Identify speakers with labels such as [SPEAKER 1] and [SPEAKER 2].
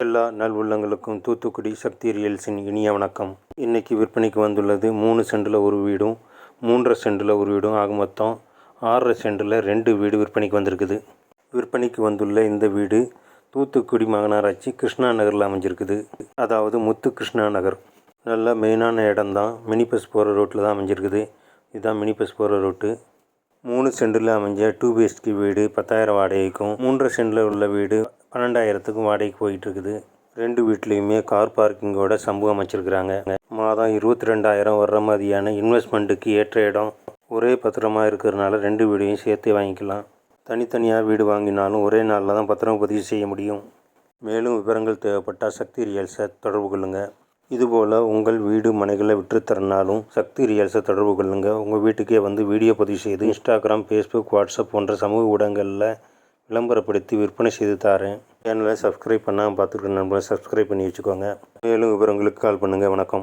[SPEAKER 1] எல்லா நல் உள்ளங்களுக்கும் தூத்துக்குடி சக்தி ரியல்ஸின் இனிய வணக்கம். இன்றைக்கி விற்பனைக்கு வந்துள்ளது மூணு சென்டில் ஒரு வீடும் மூன்றரை சென்டில் ஒரு வீடும் ஆக மொத்தம் ஆறரை சென்டில் ரெண்டு வீடு விற்பனைக்கு வந்திருக்குது. விற்பனைக்கு வந்துள்ள இந்த வீடு தூத்துக்குடி மாநகராட்சி கிருஷ்ணா நகரில் அமைஞ்சிருக்குது. அதாவது முத்து கிருஷ்ணா நகர். நல்ல மெயினான இடம்தான். மினி பஸ் போகிற ரோட்டில் தான் அமைஞ்சிருக்குது. இதுதான் மினி பஸ் போகிற ரோட்டு. மூணு சென்டில் அமைஞ்ச டூ பிஹெச்கே வீடு பத்தாயிரம் வாடகைக்கும் மூன்றரை சென்டில் உள்ள வீடு பன்னெண்டாயிரத்துக்கும் வாடகைக்கு போயிட்டுருக்குது. ரெண்டு வீட்லேயுமே கார் பார்க்கிங்கோட சம்பவம் அமைச்சிருக்கிறாங்க. மாதம் இருபத்தி ரெண்டாயிரம் வர்ற மாதிரியான இன்வெஸ்ட்மெண்ட்டுக்கு ஏற்ற இடம். ஒரே பத்திரமா இருக்கிறதுனால ரெண்டு வீடையும் சேர்த்து வாங்கிக்கலாம். தனித்தனியாக வீடு வாங்கினாலும் ஒரே நாளில் தான் பத்திரம் பதிவு செய்ய முடியும். மேலும் விவரங்கள் தேவைப்பட்டால் சக்தி ரியல்ஸை தொடர்பு கொள்ளுங்கள் இதுபோல் உங்கள் வீடு மனைகளை விற்றுத்தரனாலும் சக்தி ரியல்ஸை தொடர்பு கொள்ளுங்கள் உங்கள் வீட்டுக்கே வந்து வீடியோ பதிவு செய்து இன்ஸ்டாகிராம் ஃபேஸ்புக் வாட்ஸ்அப் போன்ற சமூக ஊடகங்களில் விளம்பரப்படுத்தி விற்பனை செய்து தாரேன். சேனலை சப்ஸ்கிரைப் பண்ணாமல் பார்த்துருக்க நண்பர்கள் சப்ஸ்கிரைப் பண்ணி வச்சுக்கோங்க. மேலும் விவரங்களுக்கு கால் பண்ணுங்கள் வணக்கம்.